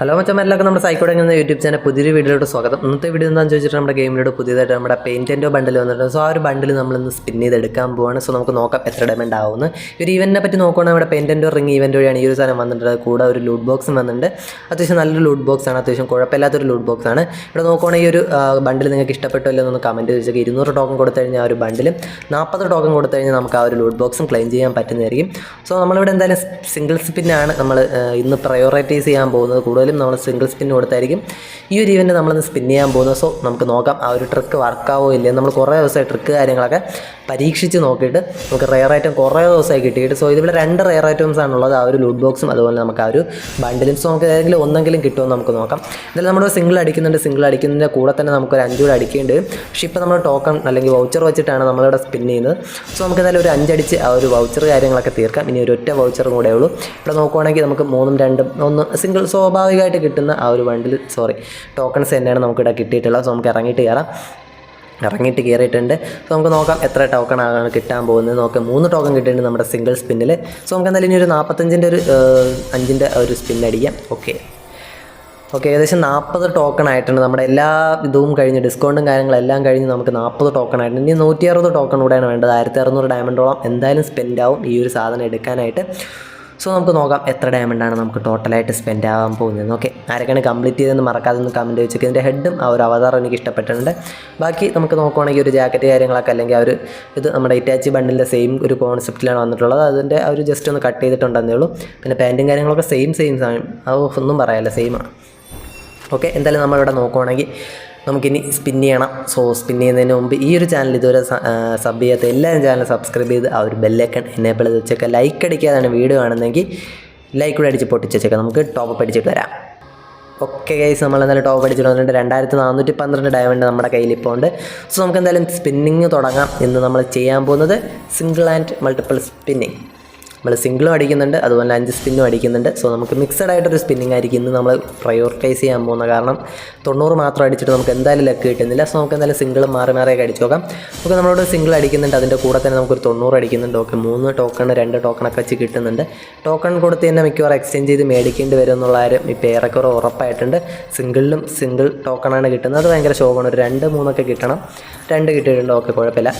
Hello മച്ചമ്മ എല്ലാവർക്കും നമ്മുടെ സൈക്കോടെ എന്ന യൂട്യൂബ് ചാനൽ പുതിയൊരു വീഡിയോയിലോട്ട് സ്വാഗതം. ഇന്നത്തെ വീഡിയോ എന്താണെന്ന് ചോദിച്ചിട്ട് നമ്മുടെ ഗെയിമിലോട്ട് പുതിയതായിട്ട് നമ്മുടെ പെയിന്റന്റോ ബണ്ടിൽ വന്നിട്ടുണ്ട്. സോ ആ ഒരു ബണ്ടിൽ നമ്മളിന്ന് സ്പിൻ ചെയ്ത് എടുക്കാൻ പോവാണ്. സോ നമുക്ക് നോക്കാം എത്ര ഡയമണ്ട് ആവുന്നു ഈ ഒരു ഇവന്റിനെ പറ്റി നോക്കുകയാണെങ്കിൽ നമ്മുടെ പെയിന്റന്റോ റിംഗ് ഇവന്റ് വഴിയാണ് ഈ ഒരു സാധനം വന്നിട്ടുണ്ട് കൂടെ ഒരു ലൂട്ട് ബോക്സും വന്നിട്ടുണ്ട്. അത്യാവശ്യം നല്ലൊരു ലൂട്ട് ബോക്സ് ആണ്. അത്യാവശ്യം കുഴപ്പമില്ലാത്തൊരു ലൂട്ട് ബോക്സ് ആണ്. ഇവിടെ നോക്കുകയാണെങ്കിൽ ഈ ഒരു ബണ്ടിൽ നിങ്ങൾക്ക് ഇഷ്ടപ്പെട്ടോ അല്ലെന്ന് ഒന്ന് കമന്റ് ചോദിച്ചാൽ ഇരുന്നൂറ് ടോക്കൺ കൊടുത്തു കഴിഞ്ഞാൽ ആ ഒരു ബണ്ടിൽ നാൽപ്പത് ടോക്കൺ കൊടുത്തു കഴിഞ്ഞാൽ നമുക്ക് ആ ഒരു ലൂട്ട് ബോക്സും ക്ലെയിം ചെയ്യാൻ പറ്റുന്നതായിരിക്കും. സോ നമ്മളിവിടെ എന്തായാലും സിംഗിൾ സ്പിന്നാണ് നമ്മൾ ഇന്ന് പ്രയോറിറ്റൈസ് ചെയ്യാൻ പോകുന്നത്. കൂടുതലും നമ്മൾ സിംഗിൾ സ്പിൻ കൊടുത്തായിരിക്കും. ഈ ഒരു ഇവന്റ് നമ്മളൊന്ന് സ്പിൻ ചെയ്യാൻ പോകുന്നത് സോ നമുക്ക് നോക്കാം. ആ ഒരു ട്രിക്ക് വർക്കാവോ ഇല്ലേ നമ്മൾ കുറേ ദിവസമായി ട്രിക്ക് കാര്യങ്ങളൊക്കെ പരീക്ഷിച്ച് നോക്കിയിട്ട് നമുക്ക് റെയർ ഐറ്റം കുറേ ദിവസമായി കിട്ടിയിട്ട്. സോ ഇതിവിടെ രണ്ട് റെയർ ഐറ്റംസ് ആണുള്ളത്. ആ ഒരു ലൂട്ട് ബോക്സും അതുപോലെ നമുക്ക് ആ ഒരു ബണ്ടിലും സോ നമുക്ക് ഏതെങ്കിലും ഒന്നെങ്കിലും കിട്ടുമെന്ന് നമുക്ക് നോക്കാം. എന്തായാലും നമ്മൾ സിംഗിൾ അടിക്കുന്നുണ്ട്. സിംഗിൾ അടിക്കുന്നതിന്റെ കൂടെ തന്നെ നമുക്ക് ഒരു അഞ്ചൂടെ അടിക്കേണ്ടി വരും. പക്ഷേ ഇപ്പോൾ നമ്മൾ ടോക്കൺ അല്ലെങ്കിൽ വൗച്ചർ വെച്ചിട്ടാണ് നമ്മളിവിടെ സ്പിൻ ചെയ്യുന്നത്. സോ നമുക്ക് എന്തായാലും ഒരു അഞ്ചടിച്ച് ആ ഒരു വൗച്ചർ കാര്യങ്ങളൊക്കെ തീർക്കാം. ഇനി ഒരു ഒറ്റ വൗച്ചറും കൂടെ ഉള്ളൂ. ഇവിടെ നോക്കുവാണെങ്കിൽ നമുക്ക് മൂന്നും രണ്ടും ഒന്ന് സിംഗിൾ സ്വാഭാവികമായിട്ട് കിട്ടുന്ന ആ ഒരു ബണ്ടിൽ സോറി ടോക്കൺസ് തന്നെയാണ് നമുക്കിവിടെ കിട്ടിയിട്ടുള്ളത്. സോ നമുക്ക് ഇറങ്ങിയിട്ട് കയറാം. ഇറങ്ങിയിട്ട് കയറിയിട്ടുണ്ട്. സോ നമുക്ക് നോക്കാം എത്ര ടോക്കൺ ആണ് കിട്ടാൻ പോകുന്നത്. നോക്കാം മൂന്ന് ടോക്കൺ കിട്ടിയിട്ടുണ്ട് നമ്മുടെ സിംഗിൾ സ്പിന്നിൽ സോ നമുക്ക് എന്തായാലും ഇനി ഒരു നാൽപ്പത്തഞ്ചിന്റെ ഒരു അഞ്ചിന്റെ ഒരു സ്പിൻ അടിക്കാം. ഓക്കെ ഓക്കെ ഏകദേശം നാൽപ്പത് ടോക്കൺ ആയിട്ടുണ്ട്. നമ്മുടെ എല്ലാ ഇതും കഴിഞ്ഞ് ഡിസ്കൗണ്ടും കാര്യങ്ങളെല്ലാം കഴിഞ്ഞ് നമുക്ക് നാൽപ്പത് ടോക്കൺ ആയിട്ടുണ്ട്. ഇനി നൂറ്റി അറുപത് ടോക്കൺ കൂടെയാണ് വേണ്ടത്. ആയിരത്തി അറുന്നൂറ് ഡയമണ്ടോളം എന്തായാലും സ്പെൻഡ് ആവും ഈ ഒരു സാധനം എടുക്കാനായിട്ട്. സോ നമുക്ക് നോക്കാം എത്ര ഡയമണ്ട് ആണ് നമുക്ക് ടോട്ടലായിട്ട് സ്പെൻഡ് ആവാൻ പോകുന്നത്. ഓക്കെ ആരൊക്കെയാണ് കംപ്ലീറ്റ് ചെയ്തതെന്ന് മറക്കാതെ ഒന്ന് കമന്റ് വെച്ചേക്ക്. ഇതിന്റെ ഹെഡും ആ ഒരു അവതാറും എനിക്ക് ഇഷ്ടപ്പെട്ടിട്ടുണ്ട്. ബാക്കി നമുക്ക് നോക്കുവാണെങ്കിൽ ഒരു ജാക്കറ്റ് കാര്യങ്ങളൊക്കെ അല്ലെങ്കിൽ ആ ഒരു ഇത് നമ്മുടെ ഇറ്റാച്ചി ബണ്ടിന്റെ സെയിം ഒരു കോൺസെപ്റ്റിലാണ് വന്നിട്ടുള്ളത്. അതിന്റെ ആ ഒരു ജസ്റ്റ് ഒന്ന് കട്ട് ചെയ്തിട്ടുണ്ടെന്നേ ഉള്ളൂ. പിന്നെ പാന്റും കാര്യങ്ങളൊക്കെ സെയിം സെയിം സാധനം ഒന്നും പറയാല്ല സെയിമാണ് ഓക്കെ എന്തായാലും നമ്മളിവിടെ നോക്കുവാണെങ്കിൽ നമുക്കിനി സ്പിൻ ചെയ്യണം. സോ സ്പിൻ ചെയ്യുന്നതിന് മുമ്പ് ഈ ഒരു ചാനൽ ഇതുവരെ സബ് ചെയ്യാത്ത എല്ലാവരും ചാനൽ സബ്സ്ക്രൈബ് ചെയ്ത് ആ ഒരു ബെല്ലൈക്കൺ എനേബിൾ ചെയ്ത് വെച്ചേക്കുക ലൈക്ക് അടിക്കാതാണ് വീഡിയോ കാണുന്നതെങ്കിൽ ലൈക്ക് കൂടെ അടിച്ച് പൊട്ടിച്ചേക്കാം നമുക്ക് ടോപ്പ് അപ്പ് അടിച്ചിട്ട് വരാം. ഓക്കെ ഗൈസ് നമ്മൾ എന്തായാലും ടോപ്പ് അടിച്ചിട്ട് വന്നിട്ട് രണ്ടായിരത്തി നാനൂറ്റി പന്ത്രണ്ട് ഡയമണ്ട് നമ്മുടെ കയ്യിൽ ഇപ്പോൾ ഉണ്ട് സോ നമുക്ക് എന്തായാലും സ്പിന്നിങ് തുടങ്ങാം ഇന്ന് നമ്മൾ ചെയ്യാൻ പോകുന്നത് സിംഗിൾ ആൻഡ് മൾട്ടിപ്പിൾ സ്പിന്നിങ് നമ്മൾ സിംഗിളും അടിക്കുന്നുണ്ട് അതുപോലെ അഞ്ച് സ്പിന്നും അടിക്കുന്നുണ്ട്. സോ നമുക്ക് മിക്സഡ് ആയിട്ടൊരു സ്പിന്നിങ് ആയിരിക്കും ഇന്ന് നമ്മൾ പ്രയോറിറ്റൈസ് ചെയ്യാൻ പോകുന്നത്. കാരണം തൊണ്ണൂറ് മാത്രം അടിച്ചിട്ട് നമുക്ക് എന്തായാലും ലക്ക് കിട്ടുന്നില്ല. സോ നമുക്ക് എന്തായാലും സിംഗിൾ മാറി മാറിയൊക്കെ അടിച്ചു നോക്കാം. നമുക്ക് നമ്മളോട് സിംഗിൾ അടിക്കുന്നുണ്ട് അതിന്റെ കൂടെ തന്നെ നമുക്കൊരു തൊണ്ണൂറ് അടിക്കുന്നുണ്ട്. ഓക്കെ മൂന്ന് ടോക്കൺ രണ്ട് ടോക്കണൊക്കെ വെച്ച് കിട്ടുന്നുണ്ട്. ടോക്കൺ കൊടുത്ത് തന്നെ മിക്കവാറും എക്സ്ചേഞ്ച് ചെയ്ത് മേടിക്കേണ്ടി വരും എന്നുള്ള കാര്യം ഇപ്പോൾ ഏറെക്കുറെ ഉറപ്പായിട്ടുണ്ട്. സിംഗിളിലും സിംഗിൾ ടോക്കണാണ് കിട്ടുന്നത്. അത് ഭയങ്കര ശോകമാണ് ഒരു രണ്ട് മൂന്നൊക്കെ കിട്ടണം. രണ്ട് കിട്ടിയിട്ടുണ്ട്. ഓക്കെ കുഴപ്പമില്ല.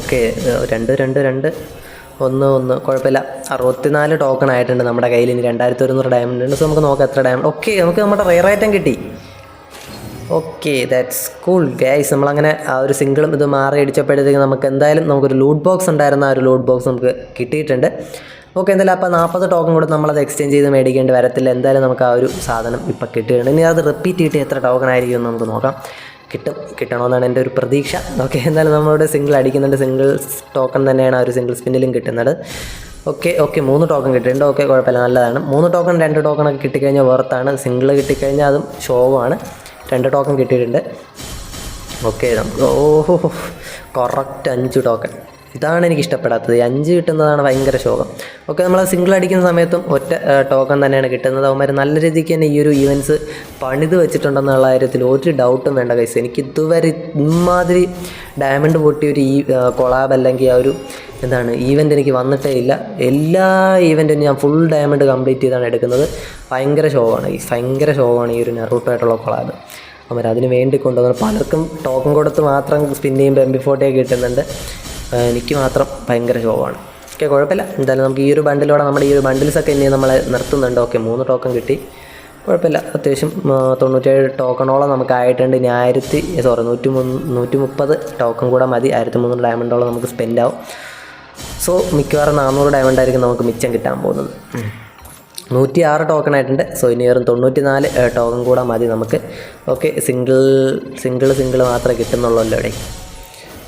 ഓക്കെ രണ്ട് രണ്ട് രണ്ട്. ഒന്ന് ഒന്ന് കുഴപ്പമില്ല. അറുപത്തിനാല് ടോക്കൺ ആയിട്ടുണ്ട് നമ്മുടെ കയ്യിൽ. ഇനി രണ്ടായിരത്തി ഒരുന്നൂറ് ഡയമണ്ട് ഉണ്ട്. സോ നമുക്ക് നോക്കാം എത്ര ഡയമണ്ട് ഓക്കെ നമുക്ക് നമ്മുടെ റെയർ ഐറ്റം കിട്ടി. ഓക്കെ ദാറ്റ്സ് കൂൾ ഗൈസ് നമ്മളങ്ങനെ ആ ഒരു സിംഗിളും ഇത് മാറി അടിച്ചപ്പോഴത്തേക്ക് നമുക്ക് എന്തായാലും നമുക്കൊരു ലൂട്ട് ബോക്സ് ഉണ്ടായിരുന്ന ആ ഒരു ലൂട്ട് ബോക്സ് നമുക്ക് കിട്ടിയിട്ടുണ്ട്. ഓക്കെ എന്തായാലും അപ്പോൾ നാൽപ്പത് ടോക്കൺ കൂടെ നമ്മളത് എക്സ്ചേഞ്ച് ചെയ്ത് മേടിക്കേണ്ടി വരത്തില്ല. എന്തായാലും നമുക്ക് ആ ഒരു സാധനം ഇപ്പോൾ കിട്ടിയിട്ടുണ്ട്. ഇനി അത് റിപ്പീറ്റ് ചെയ്തിട്ട് എത്ര ടോക്കൺ ആയിരിക്കും എന്ന് നമുക്ക് നോക്കാം. കിട്ടും കിട്ടണമെന്നാണ് എന്റെ ഒരു പ്രതീക്ഷ. ഓക്കെ എന്നാലും നമ്മളിവിടെ സിംഗിൾ അടിക്കുന്നുണ്ട്. സിംഗിൾ ടോക്കൺ തന്നെയാണ് ആ ഒരു സിംഗിൾ സ്പിന്നിലും കിട്ടുന്നത്. ഓക്കെ ഓക്കെ മൂന്ന് ടോക്കൺ കിട്ടിയിട്ടുണ്ട്. ഓക്കെ കുഴപ്പമില്ല നല്ലതാണ്. മൂന്ന് ടോക്കൺ രണ്ട് ടോക്കണൊക്കെ കിട്ടിക്കഴിഞ്ഞാൽ വെറുത്താണ് സിംഗിൾ കിട്ടിക്കഴിഞ്ഞാൽ അതും ഷോവാണ് രണ്ട് ടോക്കൺ കിട്ടിയിട്ടുണ്ട്. ഓക്കെ ഓഹോ കറക്റ്റ് അഞ്ച് ടോക്കൺ ഇതാണ് എനിക്ക് ഇഷ്ടപ്പെടാത്തത് അഞ്ച് കിട്ടുന്നതാണ് ഭയങ്കര ശോകം. ഓക്കെ നമ്മൾ സിംഗിൾ അടിക്കുന്ന സമയത്തും ഒറ്റ ടോക്കൺ തന്നെയാണ് കിട്ടുന്നത്. അവന്മാർ നല്ല രീതിക്ക് തന്നെ ഈ ഒരു ഈവൻസ് പണിത് വെച്ചിട്ടുണ്ടെന്നുള്ള കാര്യത്തിൽ ഒരു ഡൗട്ടും വേണ്ട കൈസ് എനിക്ക് ഇതുവരെ ഇമാതിരി ഡയമണ്ട് പൊട്ടിയ ഒരു ഈ കൊളാബ് അല്ലെങ്കിൽ ആ ഒരു എന്താണ് ഈവന്റ് എനിക്ക് വന്നിട്ടേ ഇല്ല. എല്ലാ ഈവന്റും ഞാൻ ഫുൾ ഡയമണ്ട് കംപ്ലീറ്റ് ചെയ്താണ് എടുക്കുന്നത്. ഭയങ്കര ശോകമാണ് ഈ ഭയങ്കര ശോകമാണ് ഈ ഒരു നെറൂട്ടായിട്ടുള്ള കൊളാബ് അവർ അതിന് വേണ്ടി കൊണ്ടുവന്ന് പലർക്കും ടോക്കൺ കൊടുത്ത് മാത്രം സ്പിൻ ചെയ്യുമ്പോൾ എം ബി ഫോർട്ടിയൊക്കെ കിട്ടുന്നുണ്ട്. എനിക്ക് മാത്രം ഭയങ്കര ഷോവാണ് ഓക്കെ കുഴപ്പമില്ല. എന്തായാലും നമുക്ക് ഈ ഒരു ബണ്ടിലൂടെ നമ്മുടെ ഈ ഒരു ബണ്ടിൽസൊക്കെ ഇനി നമ്മളെ നിർത്തുന്നുണ്ട്. ഓക്കെ മൂന്ന് ടോക്കൺ കിട്ടി. കുഴപ്പമില്ല. അത്യാവശ്യം തൊണ്ണൂറ്റേഴ് ടോക്കണോളം നമുക്ക് ആയിട്ടുണ്ട്. ഇനി ആയിരത്തി സോറി നൂറ്റി മുന്ന് നൂറ്റി മുപ്പത് ടോക്കൺ കൂടെ മതി. ആയിരത്തി മുന്നൂറ് ഡയമണ്ടോളം നമുക്ക് സ്പെൻഡ് ആവും. സോ മിക്കവാറും നാനൂറ് ഡയമണ്ട് ആയിരിക്കും നമുക്ക് മിച്ചം കിട്ടാൻ പോകുന്നത്. നൂറ്റി ആറ് ടോക്കൺ ആയിട്ടുണ്ട്. സോ ഇനി വെറും തൊണ്ണൂറ്റി നാല് ടോക്കൺ കൂടെ മതി നമുക്ക്. ഓക്കെ സിംഗിൾ സിംഗിൾ സിംഗിൾ മാത്രമേ കിട്ടുന്നുള്ളൂ ഇവിടെ?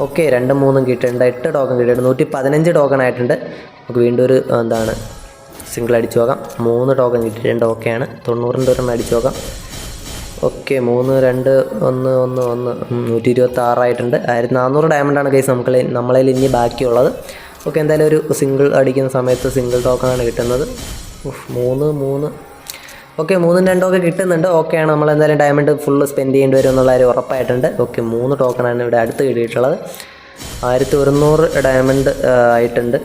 ഓക്കെ രണ്ടും മൂന്നും കിട്ടിയിട്ടുണ്ട്. എട്ട് ടോക്കൺ കിട്ടിയിട്ടുണ്ട്. നൂറ്റി പതിനഞ്ച് ടോക്കൺ ആയിട്ടുണ്ട്. നമുക്ക് വീണ്ടും ഒരു എന്താണ് സിംഗിൾ അടിച്ചു നോക്കാം. മൂന്ന് ടോക്കൺ കിട്ടിയിട്ടുണ്ട്. ഓക്കെയാണ് തൊണ്ണൂറിന്റെ ഒരെണ്ണം അടിച്ചു നോക്കാം. ഓക്കെ മൂന്ന് രണ്ട് ഒന്ന് ഒന്ന് ഒന്ന് നൂറ്റി ഇരുപത്തി ആറായിട്ടുണ്ട് ആയിരത്തി നാനൂറ് ഡയമണ്ടാണ് കേസ് നമുക്ക് നമ്മളതിൽ ഇനി ബാക്കിയുള്ളത്. ഓക്കെ എന്തായാലും ഒരു സിംഗിൾ അടിക്കുന്ന സമയത്ത് സിംഗിൾ ടോക്കൺ ആണ് കിട്ടുന്നത്. മൂന്ന് മൂന്ന് ഓക്കെ മൂന്നും രണ്ടും ഒക്കെ കിട്ടുന്നുണ്ട്. ഓക്കെയാണ് നമ്മൾ എന്തായാലും ഡയമണ്ട് ഫുള്ള് സ്പെൻഡ് ചെയ്യേണ്ടി വരും എന്നുള്ള കാര്യം ഉറപ്പായിട്ടുണ്ട്. ഓക്കെ മൂന്ന് ടോക്കണാണ് ഇവിടെ അടുത്ത് കിട്ടിയിട്ടുള്ളത്. ആയിരത്തി ഒരുന്നൂറ് ഡയമണ്ട് ആയിട്ടുണ്ട്.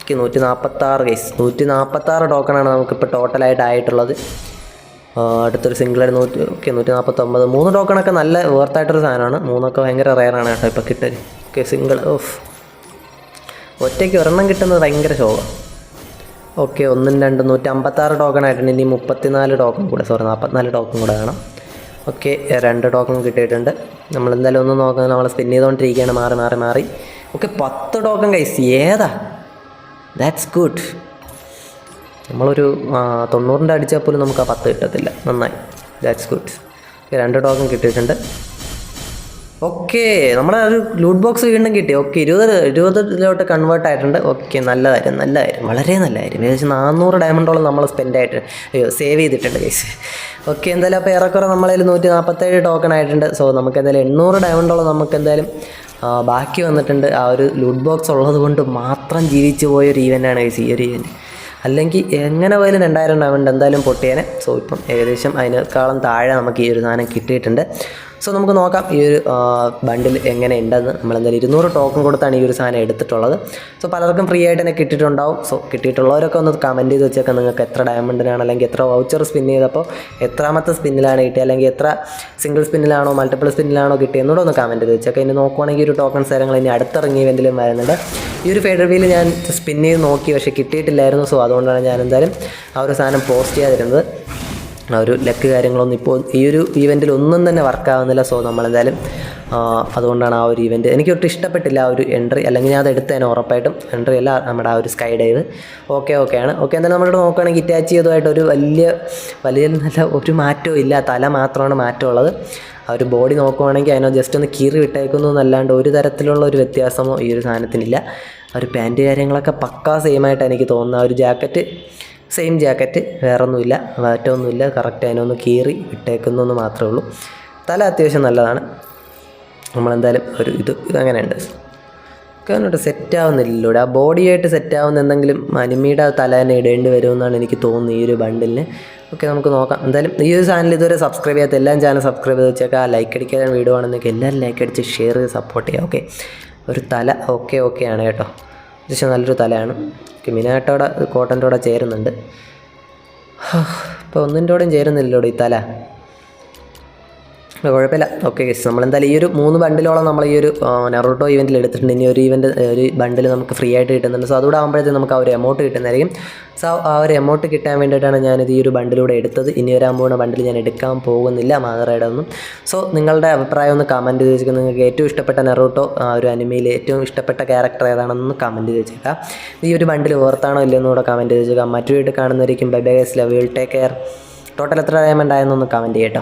ഓക്കെ നൂറ്റി നാൽപ്പത്താറ് കേസ് നൂറ്റി നാൽപ്പത്താറ് ടോക്കണാണ് നമുക്കിപ്പോൾ ടോട്ടലായിട്ട് ആയിട്ടുള്ളത്. അടുത്തൊരു സിംഗിളായിട്ട് നൂറ്റി ഓക്കെ നൂറ്റി നാൽപ്പത്തൊമ്പത് മൂന്ന് ടോക്കണൊക്കെ നല്ല വേർത്തായിട്ടൊരു സാധനമാണ്. മൂന്നൊക്കെ ഭയങ്കര റയറാണ് കേട്ടോ ഇപ്പോൾ കിട്ടൽ ഓക്കെ സിംഗിൾ ഓഫ് ഒറ്റയ്ക്ക് ഒരെണ്ണം കിട്ടുന്നത് ഭയങ്കര ശോകം ഓക്കെ ഒന്നും രണ്ടും നൂറ്റി അമ്പത്താറ് ടോക്കൺ ആയിട്ടുണ്ട്. ഇനി മുപ്പത്തിനാല് ടോക്കൺ കൂടെ സോറി നാൽപ്പത്തിനാല് ടോക്കൺ കൂടെ വേണം. ഓക്കെ രണ്ട് ടോക്കൺ കിട്ടിയിട്ടുണ്ട്. നമ്മൾ എന്തായാലും ഒന്ന് നോക്കാം നമ്മൾ സ്പിൻ ചെയ്തുകൊണ്ടിരിക്കുകയാണ് മാറി മാറി മാറി. ഓക്കെ പത്ത് ടോക്കൺ കൈസ് ഏതാ? ദാറ്റ്സ് ഗുഡ് നമ്മളൊരു തൊണ്ണൂറിന്റെ അടിച്ചാൽ പോലും നമുക്ക് ആ പത്ത് കിട്ടത്തില്ല. നന്നായി. ദാറ്റ്സ് ഗുഡ് രണ്ട് ടോക്കൺ കിട്ടിയിട്ടുണ്ട്. ഓക്കെ നമ്മുടെ ഒരു ലൂട്ട് ബോക്സ് വീണ്ടും കിട്ടി. ഓക്കെ ഇരുപത് ഇരുപതിലോട്ട് കൺവേർട്ട് ആയിട്ടുണ്ട്. ഓക്കെ നല്ല കാര്യം നല്ല കാര്യം. വളരെ നല്ല കാര്യം. ഏകദേശം നാനൂറ് ഡയമണ്ടോളം നമ്മൾ സ്പെൻഡ് ആയിട്ട് അയ്യോ സേവ് ചെയ്തിട്ടുണ്ട് കേസ് ഓക്കെ എന്തായാലും അപ്പോൾ ഏറെക്കുറെ നമ്മളതിൽ നൂറ്റി നാൽപ്പത്തേഴ് ടോക്കൺ ആയിട്ടുണ്ട്. സോ നമുക്ക് എന്തായാലും എണ്ണൂറ് ഡയമണ്ടോളം നമുക്ക് എന്തായാലും ബാക്കി വന്നിട്ടുണ്ട്. ആ ഒരു ലൂട്ട് ബോക്സ് ഉള്ളത് കൊണ്ട് മാത്രം ജീവിച്ചു പോയ ഒരു ഈവന്റാണ് ഈ ഒരു ഈവന്റ് അല്ലെങ്കിൽ എങ്ങനെ പോയാലും രണ്ടായിരം ഡയമണ്ട് എന്തായാലും പൊട്ടിയേനെ. സോ ഇപ്പം ഏകദേശം അതിനേക്കാളും താഴെ നമുക്ക് ഈ ഒരു സാധനം കിട്ടിയിട്ടുണ്ട്. സോ നമുക്ക് നോക്കാം ഈ ഒരു ബണ്ടിൽ എങ്ങനെ ഉണ്ടെന്ന്. നമ്മൾ എന്തായാലും ഇരുന്നൂറ് ടോക്കൺ കൊടുത്താണ് ഈ ഒരു സാധനം എടുത്തിട്ടുള്ളത്. സോ പലർക്കും ഫ്രീ ആയിട്ട് തന്നെ കിട്ടിയിട്ടുണ്ടാവും. സോ കിട്ടിയിട്ടുള്ളവരൊക്കെ ഒന്ന് കമന്റ് ചെയ്ത് വെച്ചേക്കാം നിങ്ങൾക്ക് എത്ര ഡയമണ്ടിനാണ് അല്ലെങ്കിൽ എത്ര വൗച്ചർ സ്പിൻ ചെയ്തപ്പോൾ എത്രാമത്തെ സ്പിന്നിലാണ് കിട്ടിയത് അല്ലെങ്കിൽ എത്ര സിംഗിൾ സ്പിന്നിലാണോ മൾട്ടിപ്പിൾ സ്പിന്നിലാണോ കിട്ടിയെന്നോട് ഒന്ന് കമന്റ് ചെയ്ത് വെച്ചേക്കാം. ഇനി നോക്കുവാണെങ്കിൽ ഒരു ടോക്കൺ സ്ഥലങ്ങൾ ഇനി അടുത്തിറങ്ങിയ എന്തെങ്കിലും വരുന്നുണ്ട്. ഈ ഒരു ഫെഡർ വീൽ ഞാൻ സ്പിൻ ചെയ്ത് നോക്കി പക്ഷേ കിട്ടിയിട്ടില്ലായിരുന്നു. സോ അതുകൊണ്ടാണ് ഞാൻ എന്തായാലും ആ ഒരു സാധനം പോസ്റ്റ് ചെയ്യാതിരുന്നത്. ആ ഒരു ലക്ക് കാര്യങ്ങളൊന്നും ഇപ്പോൾ ഈ ഒരു ഈവെന്റിൽ ഒന്നും തന്നെ വർക്കാവുന്നില്ല സോ നമ്മളെന്തായാലും അതുകൊണ്ടാണ് ആ ഒരു ഇവന്റ് എനിക്ക് ഒട്ടും ഇഷ്ടപ്പെട്ടില്ല ആ ഒരു എൻട്രി അല്ലെങ്കിൽ ഞാൻ അത് തന്നെ ഉറപ്പായിട്ടും എൻട്രി അല്ല നമ്മുടെ ആ ഒരു സ്കൈ ഡൈവ് ഓക്കെ ആണ്. ഓക്കെ എന്തായാലും നമ്മളിവിടെ നോക്കുകയാണെങ്കിൽ ഇറ്റാച്ച് ചെയ്തതായിട്ട് ഒരു വലിയ വലിയ നല്ല ഒരു മാറ്റവും ഇല്ല. തല മാത്രമാണ് മാറ്റമുള്ളത്. ആ ഒരു ബോഡി നോക്കുവാണെങ്കിൽ അതിനോ ജസ്റ്റ് ഒന്ന് കീറി വിട്ടേക്കുന്നു എന്നല്ലാണ്ട് ഒരു തരത്തിലുള്ള ഒരു വ്യത്യാസമോ ഈ ഒരു സാധനത്തിനില്ല. ആ ഒരു പാന്റ് കാര്യങ്ങളൊക്കെ പക്കാ സെയിം ആയിട്ട് എനിക്ക് തോന്നുന്നു ആ ഒരു ജാക്കറ്റ് സെയിം ജാക്കറ്റ് വേറൊന്നുമില്ല. മാറ്റമൊന്നുമില്ല കറക്റ്റ് അതിനൊന്ന് കീറി ഇട്ടേക്കുന്നു എന്ന് മാത്രമേ ഉള്ളൂ. തല അത്യാവശ്യം നല്ലതാണ്. നമ്മളെന്തായാലും ഒരു ഇത് അങ്ങനെയുണ്ട്. കാരണം സെറ്റ് ആവുന്നില്ലല്ലോ ആ ബോഡിയായിട്ട് സെറ്റ് ആവുന്ന എന്തെങ്കിലും അനിമിയുടെ തല തന്നെ ഇടേണ്ടി വരുമെന്നാണ് എനിക്ക് തോന്നുന്നത് ഈ ഒരു ബണ്ടിലിന്. ഓക്കെ നമുക്ക് നോക്കാം. എന്തായാലും ഈ ഒരു ചാനൽ ഇതുവരെ സബ്സ്ക്രൈബ് ചെയ്യാത്ത എല്ലാം ചാനൽ സബ്സ്ക്രൈബ് ചെയ്ത് വെച്ചേക്കാം. ലൈക്ക് അടിക്കാൻ വീഡിയോ ആണെന്നൊക്കെ എല്ലാവരും ലൈക്ക് അടിച്ച് ഷെയർ ചെയ്ത് സപ്പോർട്ട് ചെയ്യാം. ഓക്കെ. ഒരു തല ഓക്കെ ഓക്കെ ആണ് കേട്ടോ. പക്ഷേ നല്ലൊരു തലയാണ്. മിനാട്ടോടെ കോട്ടന്റെ കൂടെ ചേരുന്നുണ്ട്. ഇപ്പോൾ ഒന്നിന്റെ കൂടെയും ചേരുന്നില്ലല്ലോ ഈ തല? കുഴപ്പമില്ല. ഓക്കെ ഗസ് നമ്മളെന്തായാലും ഈ ഒരു മൂന്ന് ബണ്ടിലോളം നമ്മൾ ഈ ഒരു നെറോട്ടോ ഇവന്റിൽ എടുത്തിട്ടുണ്ട്. ഇനി ഒരു ഇവന്റ് ഒരു ബണ്ടിൽ നമുക്ക് ഫ്രീ ആയിട്ട് കിട്ടുന്നുണ്ട്. സോ അതുകൂടെ ആകുമ്പോഴത്തേക്കും നമുക്ക് ആ ഒരു എമൗണ്ട് കിട്ടുന്നതായിരിക്കും. സോ ആ ഒരു എമൗണ്ട് കിട്ടാൻ വേണ്ടിയിട്ടാണ് ഞാനിത് ഈ ഒരു ബണ്ടിലൂടെ എടുത്തത്. ഇനി വരാൻ പോകുന്ന ബണ്ടിൽ ഞാൻ എടുക്കാൻ പോകുന്നില്ല മാതറയുടെ ഒന്നും സോ നിങ്ങളുടെ അഭിപ്രായം ഒന്ന് കമന്റ് ചെയ്ത് നിങ്ങൾക്ക് ഏറ്റവും ഇഷ്ടപ്പെട്ട നെറോട്ടോ ആ ഒരു അനിമയിൽ ഏറ്റവും ഇഷ്ടപ്പെട്ട ക്യാരക്ടർ ഏതാണെന്ന് കമന്റ് ചെയ്ത് വെച്ചേക്കാം. ഈ ഒരു ബണ്ടിൽ ഓർത്താണോ ഇല്ലെന്നും കൂടെ കമന്റ് ചെയ്ത് വെച്ചേക്കാം. മറ്റു വീട്ടിൽ കാണുന്നവരിക്കും bye bye guys love will take care total എത്ര ഡയമണ്ട് ആയെന്നൊന്ന് കമന്റ് ചെയ്യട്ടോ.